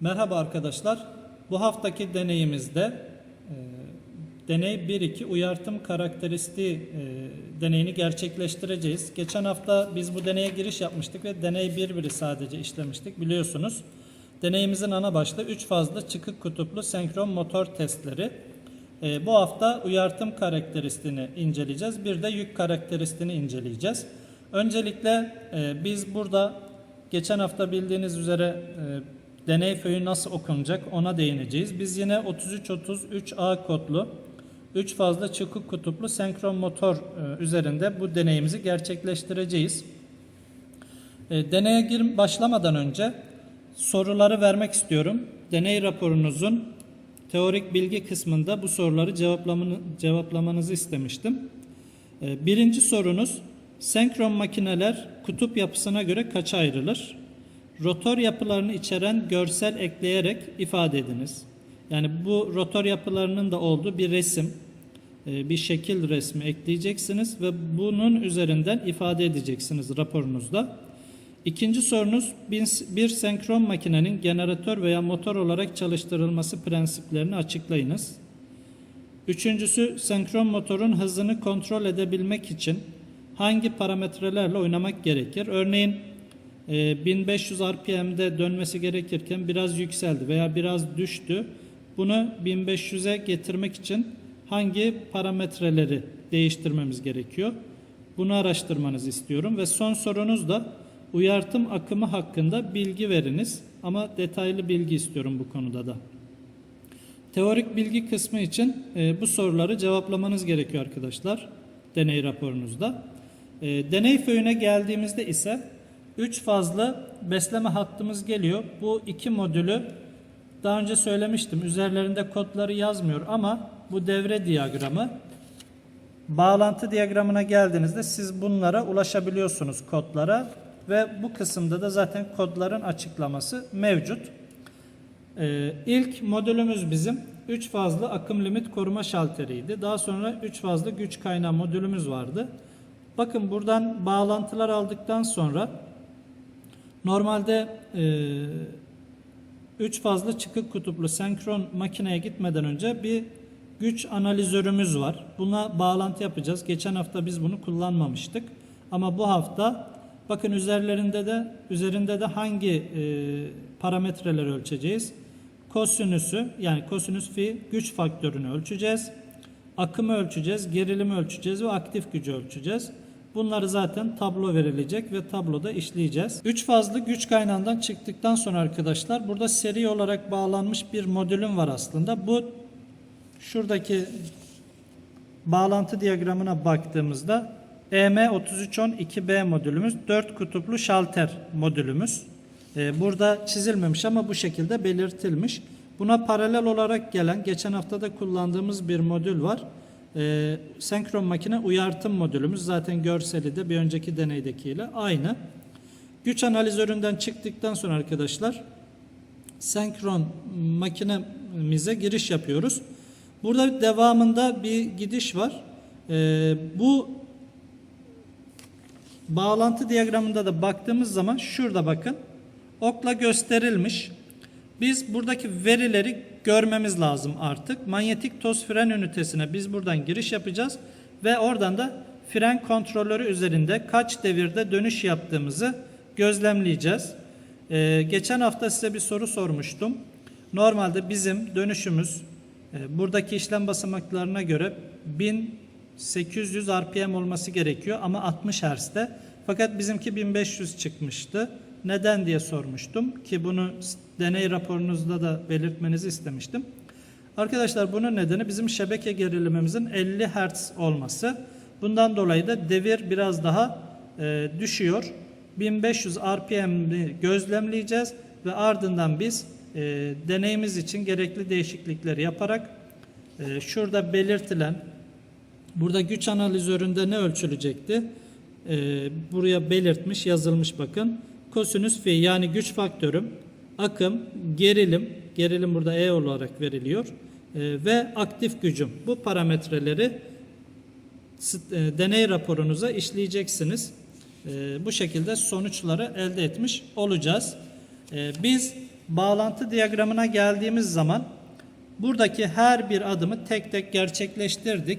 Merhaba arkadaşlar. Bu haftaki deneyimizde e, deney 1-2 uyartım karakteristiği e, deneyini gerçekleştireceğiz. Geçen hafta biz bu deneye giriş yapmıştık ve deney 1-1'i sadece işlemiştik biliyorsunuz. Deneyimizin ana başlığı 3 fazla çıkık kutuplu senkron motor testleri. E, bu hafta uyartım karakteristiğini inceleyeceğiz. Bir de yük karakteristiğini inceleyeceğiz. Öncelikle e, biz burada geçen hafta bildiğiniz üzere e, deney föyü nasıl okunacak ona değineceğiz. Biz yine 3333A kodlu 3 fazla çıkık kutuplu senkron motor e, üzerinde bu deneyimizi gerçekleştireceğiz. E, deneye gir başlamadan önce soruları vermek istiyorum. Deney raporunuzun teorik bilgi kısmında bu soruları cevaplamanı, cevaplamanızı istemiştim. E, birinci sorunuz senkron makineler kutup yapısına göre kaça ayrılır? Rotor yapılarını içeren görsel ekleyerek ifade ediniz. Yani bu rotor yapılarının da olduğu bir resim, e, bir şekil resmi ekleyeceksiniz ve bunun üzerinden ifade edeceksiniz raporunuzda. İkinci sorunuz bir- senkron makinenin jeneratör veya motor olarak çalıştırılması prensiplerini açıklayınız. Üçüncüsü senkron motorun hızını kontrol edebilmek için hangi parametrelerle oynamak gerekir? Örneğin 1500 RPM'de dönmesi gerekirken biraz yükseldi veya biraz düştü. Bunu 1500'e getirmek için hangi parametreleri değiştirmemiz gerekiyor? Bunu araştırmanızı istiyorum ve son sorunuz da uyartım akımı hakkında bilgi veriniz ama detaylı bilgi istiyorum bu konuda da. Teorik bilgi kısmı için e, bu soruları cevaplamanız gerekiyor arkadaşlar deney raporunuzda. E, deney föyüne geldiğimizde ise 3 fazla besleme hattımız geliyor. Bu iki modülü daha önce söylemiştim. Üzerlerinde kodları yazmıyor ama bu devre diyagramı bağlantı diyagramına geldiğinizde siz bunlara ulaşabiliyorsunuz kodlara ve bu kısımda da zaten kodların açıklaması mevcut. Ee, ilk modülümüz bizim 3 fazlı akım limit koruma şalteriydi. Daha sonra 3 fazlı güç kaynağı modülümüz vardı. Bakın buradan bağlantılar aldıktan sonra normalde 3 fazla çıkık kutuplu senkron makineye gitmeden önce bir güç analizörümüz var. Buna bağlantı yapacağız. Geçen hafta biz bunu kullanmamıştık. Ama bu hafta bakın üzerlerinde de üzerinde de hangi e, parametreleri ölçeceğiz? Kosinüsü yani kosinüs fi güç faktörünü ölçeceğiz. Akımı ölçeceğiz, gerilimi ölçeceğiz ve aktif gücü ölçeceğiz. Bunları zaten tablo verilecek ve tabloda işleyeceğiz. 3 fazlı güç kaynağından çıktıktan sonra arkadaşlar burada seri olarak bağlanmış bir modülüm var aslında. Bu şuradaki bağlantı diyagramına baktığımızda E EM3312B modülümüz 4 kutuplu şalter modülümüz. Ee, Burada çizilmemiş ama bu şekilde belirtilmiş. Buna paralel olarak gelen geçen hafta da kullandığımız bir modül var. Ee, senkron makine uyartım modülümüz zaten görseli de bir önceki deneydekiyle aynı. Güç analizöründen çıktıktan sonra arkadaşlar senkron makinemize giriş yapıyoruz. Burada devamında bir gidiş var. Ee, bu bağlantı diyagramında da baktığımız zaman şurada bakın okla gösterilmiş. Biz buradaki verileri görmemiz lazım artık. Manyetik toz fren ünitesine biz buradan giriş yapacağız ve oradan da fren kontrolörü üzerinde kaç devirde dönüş yaptığımızı gözlemleyeceğiz. Ee, geçen hafta size bir soru sormuştum. Normalde bizim dönüşümüz e, buradaki işlem basamaklarına göre 1800 RPM olması gerekiyor ama 60 Hz'de. Fakat bizimki 1500 çıkmıştı. Neden diye sormuştum ki bunu deney raporunuzda da belirtmenizi istemiştim. Arkadaşlar bunun nedeni bizim şebeke gerilimimizin 50 Hz olması. Bundan dolayı da devir biraz daha e, düşüyor. 1500 RPM'i gözlemleyeceğiz ve ardından biz e, deneyimiz için gerekli değişiklikleri yaparak e, şurada belirtilen burada güç analizöründe ne ölçülecekti? E, buraya belirtmiş yazılmış bakın. Kosinüs fi yani güç faktörüm, akım, gerilim, gerilim burada E olarak veriliyor e, ve aktif gücüm. Bu parametreleri e, deney raporunuza işleyeceksiniz. E, bu şekilde sonuçları elde etmiş olacağız. E, biz bağlantı diyagramına geldiğimiz zaman buradaki her bir adımı tek tek gerçekleştirdik.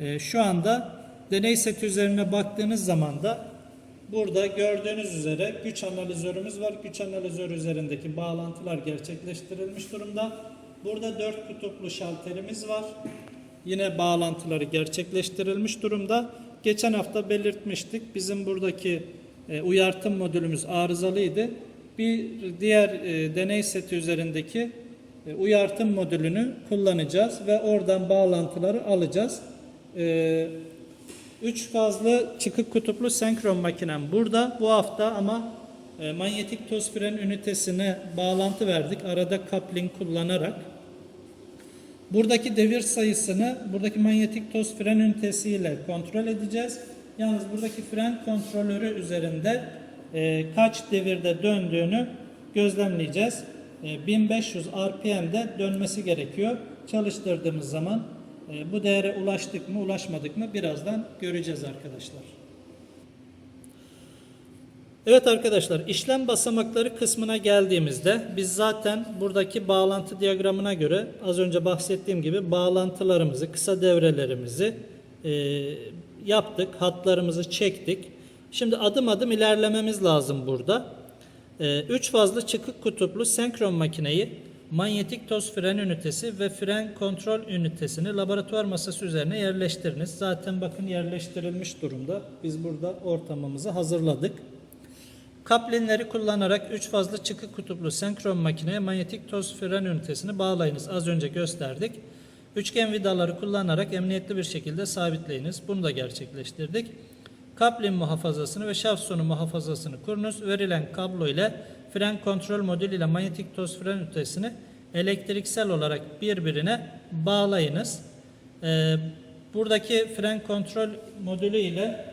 Ee, şu anda deney seti üzerine baktığınız zaman da burada gördüğünüz üzere güç analizörümüz var. Güç analizör üzerindeki bağlantılar gerçekleştirilmiş durumda. Burada dört kutuplu şalterimiz var. Yine bağlantıları gerçekleştirilmiş durumda. Geçen hafta belirtmiştik. Bizim buradaki e, uyartım modülümüz arızalıydı. Bir diğer e, deney seti üzerindeki e, uyartım modülünü kullanacağız ve oradan bağlantıları alacağız. E, üç fazlı çıkık kutuplu senkron makinem burada. Bu hafta ama e, manyetik toz fren ünitesine bağlantı verdik. Arada coupling kullanarak. Buradaki devir sayısını buradaki manyetik toz fren ünitesiyle kontrol edeceğiz. Yalnız buradaki fren kontrolörü üzerinde e, kaç devirde döndüğünü gözlemleyeceğiz. E, 1500 RPM'de dönmesi gerekiyor. Çalıştırdığımız zaman e, bu değere ulaştık mı ulaşmadık mı birazdan göreceğiz arkadaşlar. Evet arkadaşlar işlem basamakları kısmına geldiğimizde biz zaten buradaki bağlantı diyagramına göre az önce bahsettiğim gibi bağlantılarımızı, kısa devrelerimizi e, yaptık, hatlarımızı çektik. Şimdi adım adım ilerlememiz lazım burada. 3 fazlı çıkık kutuplu senkron makineyi manyetik toz fren ünitesi ve fren kontrol ünitesini laboratuvar masası üzerine yerleştiriniz. Zaten bakın yerleştirilmiş durumda. Biz burada ortamımızı hazırladık. Kaplinleri kullanarak 3 fazla çıkık kutuplu senkron makineye manyetik toz fren ünitesini bağlayınız. Az önce gösterdik. Üçgen vidaları kullanarak emniyetli bir şekilde sabitleyiniz. Bunu da gerçekleştirdik. Kaplin muhafazasını ve şaft sonu muhafazasını kurunuz. Verilen kablo ile fren kontrol modülü ile manyetik toz fren ünitesini elektriksel olarak birbirine bağlayınız. Ee, buradaki fren kontrol modülü ile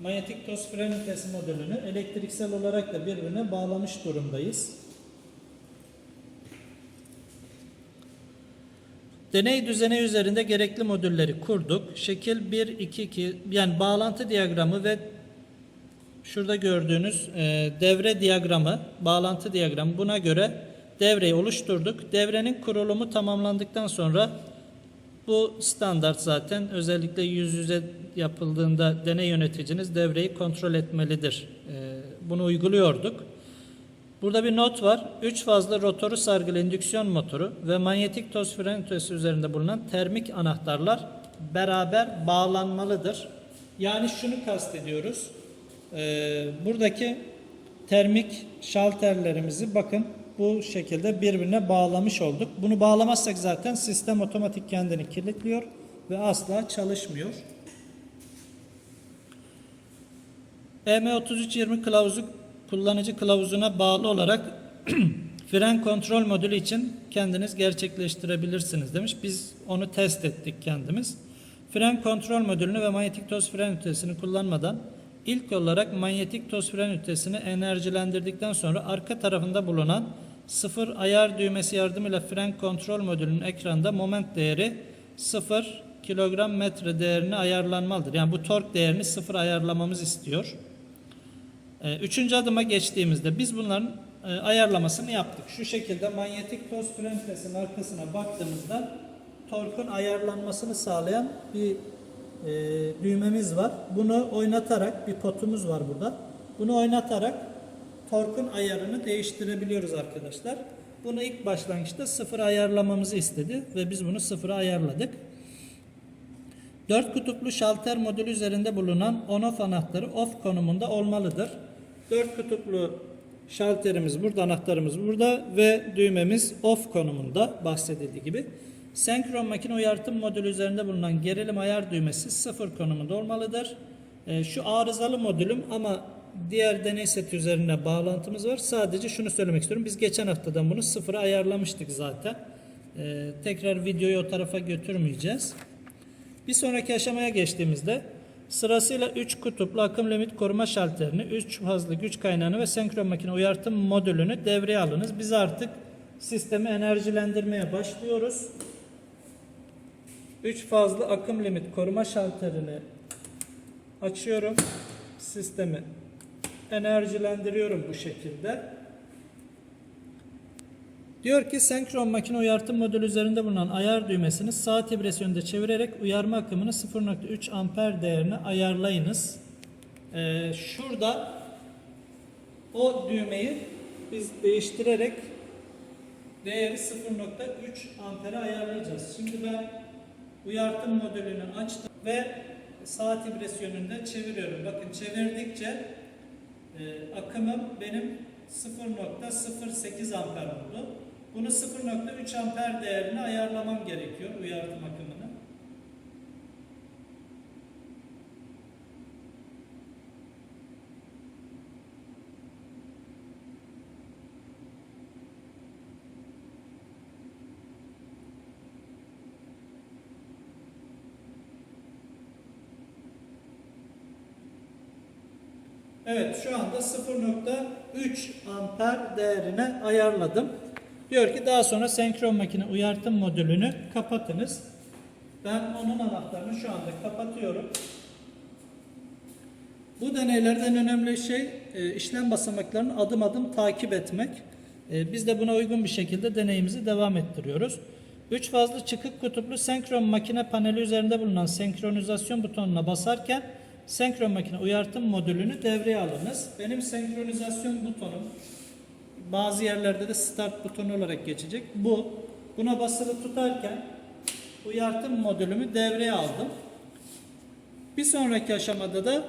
manyetik toz fren ünitesi modülünü elektriksel olarak da birbirine bağlamış durumdayız. Deney düzeni üzerinde gerekli modülleri kurduk. Şekil 1, 2, 2 yani bağlantı diyagramı ve şurada gördüğünüz e, devre diyagramı, bağlantı diyagramı buna göre devreyi oluşturduk. Devrenin kurulumu tamamlandıktan sonra bu standart zaten özellikle yüz yüze yapıldığında deney yöneticiniz devreyi kontrol etmelidir. E, bunu uyguluyorduk. Burada bir not var. 3 fazla rotoru sargılı indüksiyon motoru ve manyetik toz fren ünitesi üzerinde bulunan termik anahtarlar beraber bağlanmalıdır. Yani şunu kastediyoruz. Ee, buradaki termik şalterlerimizi bakın bu şekilde birbirine bağlamış olduk. Bunu bağlamazsak zaten sistem otomatik kendini kilitliyor ve asla çalışmıyor. EM3320 kılavuzu kullanıcı kılavuzuna bağlı olarak fren kontrol modülü için kendiniz gerçekleştirebilirsiniz demiş. Biz onu test ettik kendimiz. Fren kontrol modülünü ve manyetik toz fren ünitesini kullanmadan ilk olarak manyetik toz fren ünitesini enerjilendirdikten sonra arka tarafında bulunan sıfır ayar düğmesi yardımıyla fren kontrol modülünün ekranda moment değeri 0 kilogram metre değerini ayarlanmalıdır. Yani bu tork değerini sıfır ayarlamamız istiyor. Ee, üçüncü adıma geçtiğimizde biz bunların e, ayarlamasını yaptık. Şu şekilde manyetik toz fren ünitesinin arkasına baktığımızda torkun ayarlanmasını sağlayan bir e, düğmemiz var. Bunu oynatarak bir potumuz var burada. Bunu oynatarak torkun ayarını değiştirebiliyoruz arkadaşlar. Bunu ilk başlangıçta sıfır ayarlamamızı istedi ve biz bunu sıfıra ayarladık. Dört kutuplu şalter modülü üzerinde bulunan on-off anahtarı off konumunda olmalıdır. Dört kutuplu şalterimiz burada, anahtarımız burada ve düğmemiz off konumunda bahsedildiği gibi. Senkron makine uyartım modülü üzerinde bulunan gerilim ayar düğmesi sıfır konumunda olmalıdır. E, şu arızalı modülüm ama diğer deney seti üzerine bağlantımız var. Sadece şunu söylemek istiyorum. Biz geçen haftadan bunu sıfıra ayarlamıştık zaten. E, tekrar videoyu o tarafa götürmeyeceğiz. Bir sonraki aşamaya geçtiğimizde sırasıyla 3 kutuplu akım limit koruma şalterini, 3 fazla güç kaynağını ve senkron makine uyartım modülünü devreye alınız. Biz artık sistemi enerjilendirmeye başlıyoruz. 3 fazla akım limit koruma şalterini açıyorum. Sistemi enerjilendiriyorum bu şekilde. Diyor ki senkron makine uyartım modülü üzerinde bulunan ayar düğmesini sağ tibres yönünde çevirerek uyarma akımını 0.3 amper değerine ayarlayınız. Ee, şurada o düğmeyi biz değiştirerek değeri 0.3 ampere ayarlayacağız. Şimdi ben uyartım modülünü açtım ve sağ tibres yönünde çeviriyorum. Bakın çevirdikçe e, akımım benim 0.08 amper oldu. Bunu 0.3 amper değerine ayarlamam gerekiyor uyartım akımını. Evet şu anda 0.3 amper değerine ayarladım. Diyor ki daha sonra senkron makine uyartım modülünü kapatınız. Ben onun anahtarını şu anda kapatıyorum. Bu deneylerden önemli şey e, işlem basamaklarını adım adım takip etmek. E, Biz de buna uygun bir şekilde deneyimizi devam ettiriyoruz. 3 fazlı çıkık kutuplu senkron makine paneli üzerinde bulunan senkronizasyon butonuna basarken senkron makine uyartım modülünü devreye alınız. Benim senkronizasyon butonum bazı yerlerde de start butonu olarak geçecek. Bu. Buna basılı tutarken uyartım modülümü devreye aldım. Bir sonraki aşamada da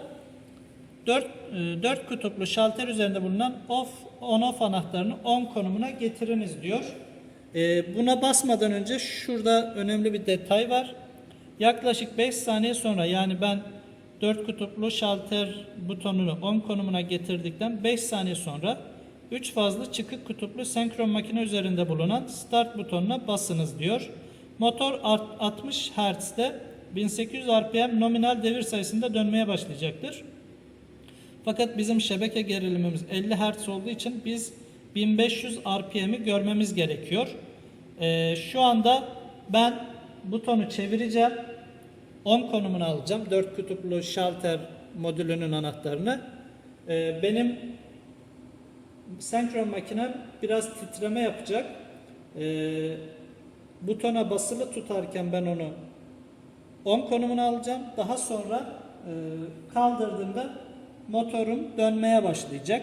4, 4 kutuplu şalter üzerinde bulunan off on off anahtarını on konumuna getiriniz diyor. E, buna basmadan önce şurada önemli bir detay var. Yaklaşık 5 saniye sonra yani ben 4 kutuplu şalter butonunu 10 konumuna getirdikten 5 saniye sonra 3 fazlı çıkık kutuplu senkron makine üzerinde bulunan start butonuna basınız diyor. Motor art- 60 Hz'de 1800 RPM nominal devir sayısında dönmeye başlayacaktır. Fakat bizim şebeke gerilimimiz 50 Hz olduğu için biz 1500 RPM'i görmemiz gerekiyor. Ee, şu anda ben butonu çevireceğim. 10 konumunu alacağım. 4 kutuplu şalter modülünün anahtarını. Ee, benim senkron makinem biraz titreme yapacak. Ee, butona basılı tutarken ben onu 10 konumunu alacağım. Daha sonra e, kaldırdığımda motorum dönmeye başlayacak.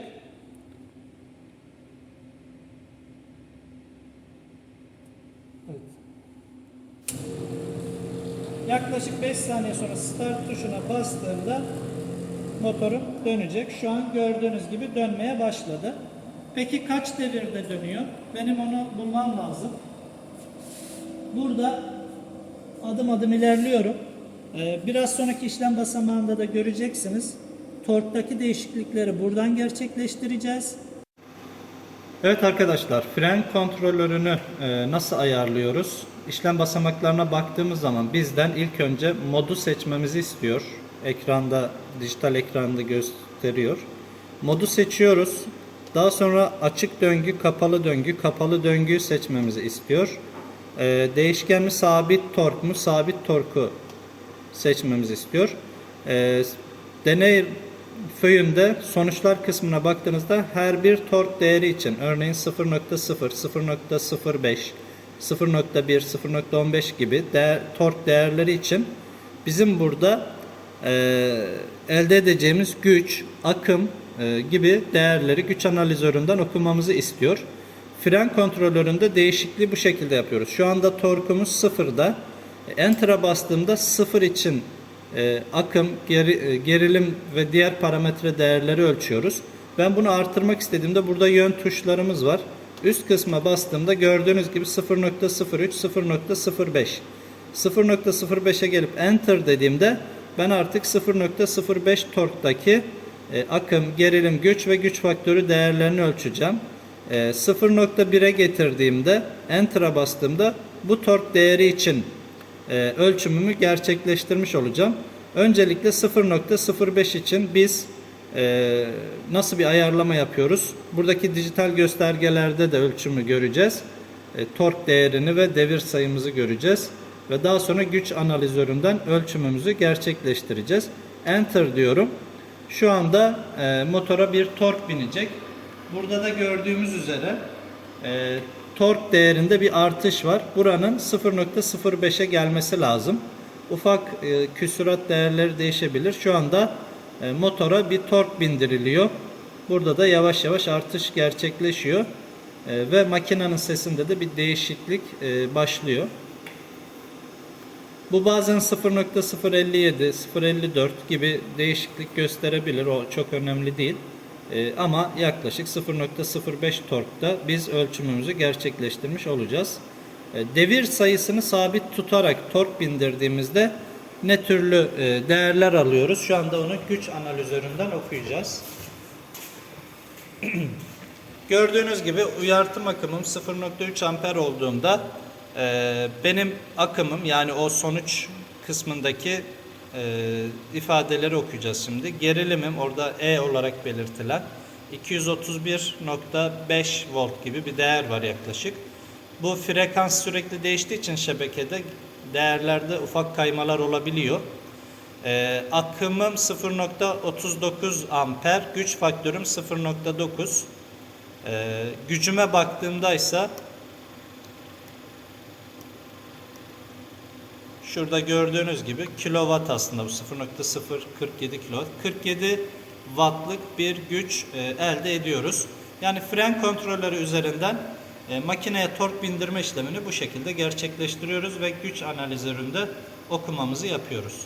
Evet. Yaklaşık 5 saniye sonra start tuşuna bastığımda motorum dönecek. Şu an gördüğünüz gibi dönmeye başladı. Peki kaç devirde dönüyor? Benim onu bulmam lazım. Burada adım adım ilerliyorum. Ee, Biraz sonraki işlem basamağında da göreceksiniz. Torktaki değişiklikleri buradan gerçekleştireceğiz. Evet arkadaşlar, fren kontrolörünü e, nasıl ayarlıyoruz? İşlem basamaklarına baktığımız zaman bizden ilk önce modu seçmemizi istiyor. Ekranda, dijital ekranda gösteriyor. Modu seçiyoruz. Daha sonra açık döngü, kapalı döngü, kapalı döngüyü seçmemizi istiyor. E, değişken mi sabit tork mu? Sabit torku seçmemizi istiyor. E, deney föyünde sonuçlar kısmına baktığınızda her bir tork değeri için örneğin 0.0, 0.05, 0.1, 0.15 gibi değer, tork değerleri için bizim burada e, elde edeceğimiz güç, akım e, gibi değerleri güç analizöründen okumamızı istiyor. Fren kontrolöründe değişikliği bu şekilde yapıyoruz. Şu anda torkumuz sıfırda. Enter'a bastığımda sıfır için e, akım, geri, e, gerilim ve diğer parametre değerleri ölçüyoruz. Ben bunu arttırmak istediğimde burada yön tuşlarımız var. Üst kısma bastığımda gördüğünüz gibi 0.03, 0.05. 0.05'e gelip enter dediğimde ben artık 0.05 torktaki e, akım, gerilim, güç ve güç faktörü değerlerini ölçeceğim. E, 0.1'e getirdiğimde enter'a bastığımda bu tork değeri için e, ölçümümü gerçekleştirmiş olacağım. Öncelikle 0.05 için biz e, nasıl bir ayarlama yapıyoruz? Buradaki dijital göstergelerde de ölçümü göreceğiz. E, tork değerini ve devir sayımızı göreceğiz. Ve daha sonra güç analizöründen ölçümümüzü gerçekleştireceğiz. Enter diyorum. Şu anda e, motora bir tork binecek. Burada da gördüğümüz üzere e, tork değerinde bir artış var. Buranın 0.05'e gelmesi lazım. Ufak e, küsurat değerleri değişebilir. Şu anda motora bir tork bindiriliyor. Burada da yavaş yavaş artış gerçekleşiyor. E, ve makinenin sesinde de bir değişiklik e, başlıyor. Bu bazen 0.057, 0.54 gibi değişiklik gösterebilir. O çok önemli değil. Ama yaklaşık 0.05 torkta biz ölçümümüzü gerçekleştirmiş olacağız. Devir sayısını sabit tutarak tork bindirdiğimizde ne türlü e, değerler alıyoruz? Şu anda onu güç analizöründen okuyacağız. Gördüğünüz gibi uyartım akımım 0.3 amper olduğunda e, benim akımım yani o sonuç kısmındaki e, ifadeleri okuyacağız şimdi. Gerilimim orada E olarak belirtilen 231.5 volt gibi bir değer var yaklaşık. Bu frekans sürekli değiştiği için şebekede değerlerde ufak kaymalar olabiliyor. Ee, akımım 0.39 amper, güç faktörüm 0.9. Ee, gücüme baktığımda ise şurada gördüğünüz gibi kilowatt aslında bu 0.047 kilowatt. 47 wattlık bir güç e, elde ediyoruz. Yani fren kontrolleri üzerinden e, makineye tork bindirme işlemini bu şekilde gerçekleştiriyoruz ve güç analizöründe okumamızı yapıyoruz.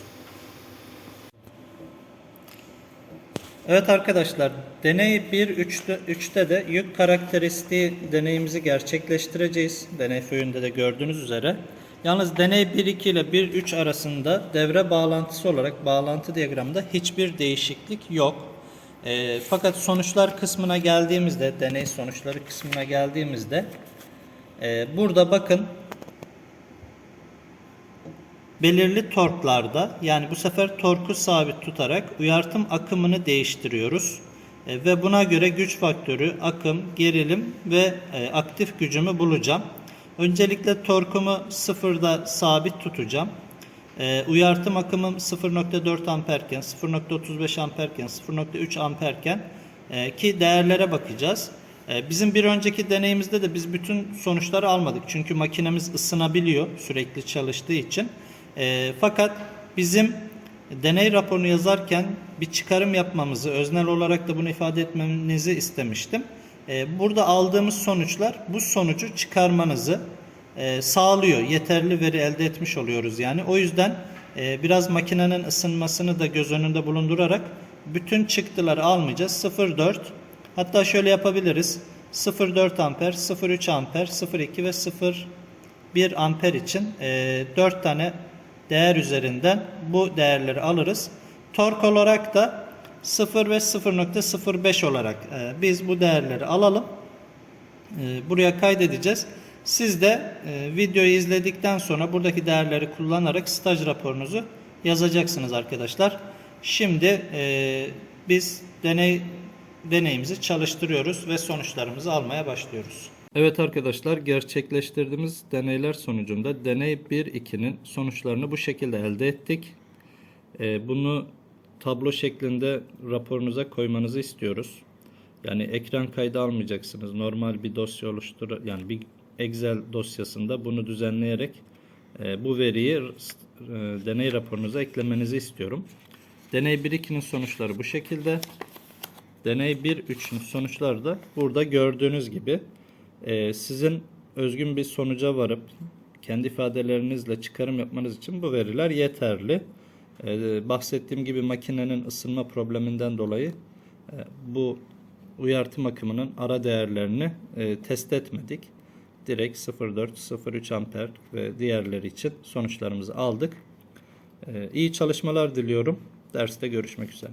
Evet arkadaşlar, deney 1.3'te 3'te de yük karakteristiği deneyimizi gerçekleştireceğiz. Deney föyünde de gördüğünüz üzere. Yalnız deney 1.2 ile 1.3 arasında devre bağlantısı olarak bağlantı diyagramında hiçbir değişiklik yok. E, fakat sonuçlar kısmına geldiğimizde, deney sonuçları kısmına geldiğimizde e, burada bakın belirli torklarda yani bu sefer torku sabit tutarak uyartım akımını değiştiriyoruz. E, ve buna göre güç faktörü, akım, gerilim ve e, aktif gücümü bulacağım. Öncelikle torkumu sıfırda sabit tutacağım. E, uyartım akımım 0.4 amperken, 0.35 amperken, 0.3 amperken e, ki değerlere bakacağız. E, bizim bir önceki deneyimizde de biz bütün sonuçları almadık. Çünkü makinemiz ısınabiliyor sürekli çalıştığı için. E, fakat bizim deney raporunu yazarken bir çıkarım yapmamızı, öznel olarak da bunu ifade etmenizi istemiştim. E, burada aldığımız sonuçlar bu sonucu çıkarmanızı e, sağlıyor. Yeterli veri elde etmiş oluyoruz yani. O yüzden e, biraz makinenin ısınmasını da göz önünde bulundurarak bütün çıktıları almayacağız. 0.4 hatta şöyle yapabiliriz. 0.4 amper, 0.3 amper, 0.2 ve 0.1 amper için e, 4 tane değer üzerinden bu değerleri alırız. Tork olarak da 0 ve 0.05 olarak e, biz bu değerleri alalım. Buraya kaydedeceğiz. Siz de e, videoyu izledikten sonra buradaki değerleri kullanarak staj raporunuzu yazacaksınız arkadaşlar. Şimdi e, biz deney deneyimizi çalıştırıyoruz ve sonuçlarımızı almaya başlıyoruz. Evet arkadaşlar gerçekleştirdiğimiz deneyler sonucunda deney 1-2'nin sonuçlarını bu şekilde elde ettik. E, bunu tablo şeklinde raporunuza koymanızı istiyoruz. Yani ekran kaydı almayacaksınız. Normal bir dosya oluştur yani bir Excel dosyasında bunu düzenleyerek e, bu veriyi e, deney raporunuza eklemenizi istiyorum. Deney 1-2'nin sonuçları bu şekilde. Deney 1-3'ün sonuçları da burada gördüğünüz gibi e, sizin özgün bir sonuca varıp kendi ifadelerinizle çıkarım yapmanız için bu veriler yeterli. E, bahsettiğim gibi makinenin ısınma probleminden dolayı e, bu uyartım akımının ara değerlerini e, test etmedik. Direkt 0.4, 0.3 amper ve diğerleri için sonuçlarımızı aldık. E, iyi çalışmalar diliyorum. Derste görüşmek üzere.